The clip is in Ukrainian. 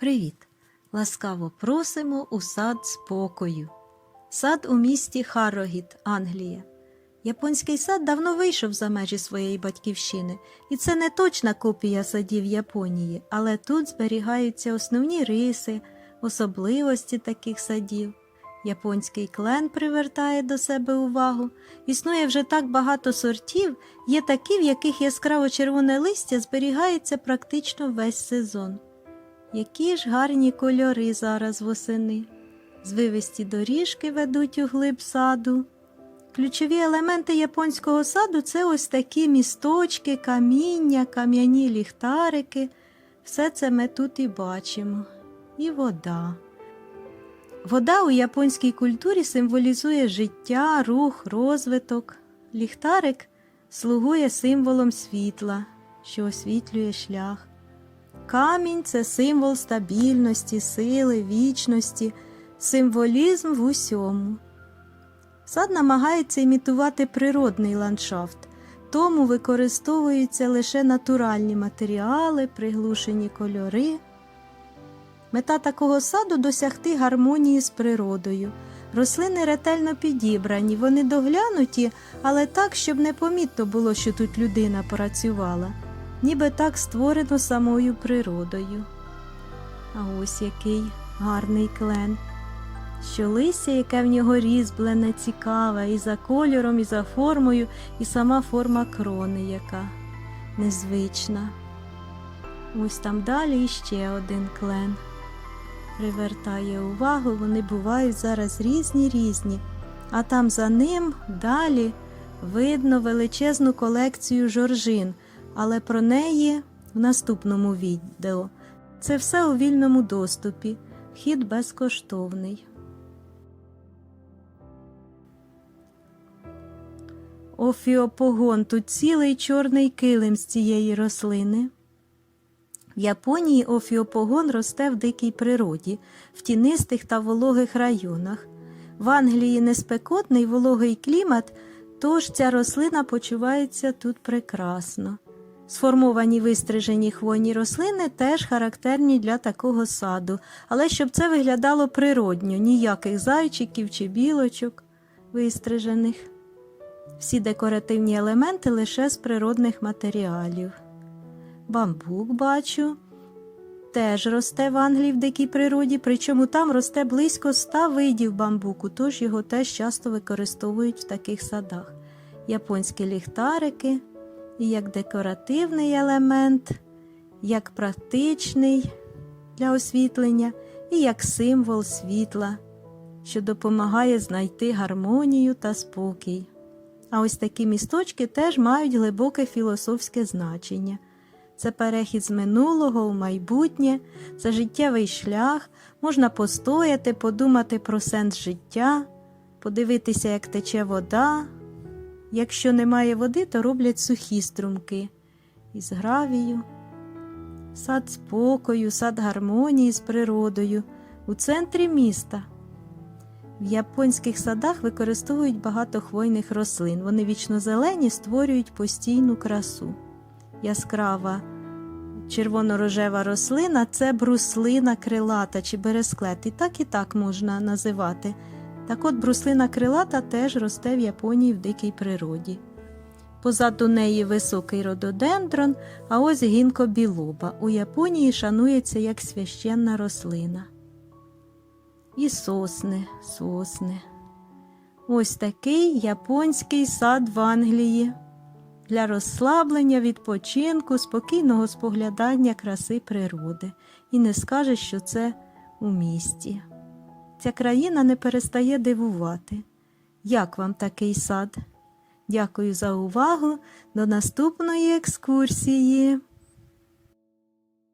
Привіт! Ласкаво просимо у сад спокою. Сад у місті Харрогіт, Англія. Японський сад давно вийшов за межі своєї батьківщини, і це не точна копія садів Японії, але тут зберігаються основні риси, особливості таких садів. Японський клен привертає до себе увагу. Існує вже так багато сортів, є такі, в яких яскраво червоне листя зберігається практично весь сезон. Які ж гарні кольори зараз восени. Звивисті доріжки ведуть у глиб саду. Ключові елементи японського саду це ось такі місточки, каміння, кам'яні ліхтарики. Все це ми тут і бачимо. І вода. Вода у японській культурі символізує життя, рух, розвиток. Ліхтарик слугує символом світла, що освітлює шлях. Камінь це символ стабільності, сили, вічності, символізм в усьому. Сад намагається імітувати природний ландшафт, тому використовуються лише натуральні матеріали, приглушені кольори. Мета такого саду досягти гармонії з природою. Рослини ретельно підібрані, вони доглянуті, але так, щоб не помітно було, що тут людина працювала ніби так створено самою природою. А ось який гарний клен, що листя, яке в нього різблене, цікаве, і за кольором, і за формою, і сама форма крони, яка незвична. Ось там далі іще один клен. Привертає увагу, вони бувають зараз різні різні, а там за ним далі видно величезну колекцію жоржин але про неї в наступному відео. Це все у вільному доступі. Вхід безкоштовний. Офіопогон тут цілий чорний килим з цієї рослини. В Японії офіопогон росте в дикій природі, в тінистих та вологих районах. В Англії неспекотний вологий клімат, тож ця рослина почувається тут прекрасно. Сформовані вистрижені хвойні рослини теж характерні для такого саду, але щоб це виглядало природньо, ніяких зайчиків чи білочок вистрижених. Всі декоративні елементи лише з природних матеріалів. Бамбук бачу, теж росте в Англії в дикій природі, причому там росте близько ста видів бамбуку, тож його теж часто використовують в таких садах. Японські ліхтарики і як декоративний елемент, як практичний для освітлення, і як символ світла, що допомагає знайти гармонію та спокій. А ось такі місточки теж мають глибоке філософське значення. Це перехід з минулого у майбутнє, це життєвий шлях, можна постояти, подумати про сенс життя, подивитися, як тече вода, Якщо немає води, то роблять сухі струмки із гравію, сад спокою, сад гармонії з природою у центрі міста. В японських садах використовують багато хвойних рослин. Вони вічно зелені створюють постійну красу. Яскрава червоно-рожева рослина це бруслина крилата чи бересклет. І так і так можна називати. Так от бруслина крилата теж росте в Японії в дикій природі. Позаду неї високий рододендрон, а ось гінко білоба. У Японії шанується як священна рослина. І сосни, сосни. Ось такий японський сад в Англії для розслаблення, відпочинку, спокійного споглядання краси природи. І не скажеш, що це у місті. Ця країна не перестає дивувати. Як вам такий сад? Дякую за увагу. До наступної екскурсії.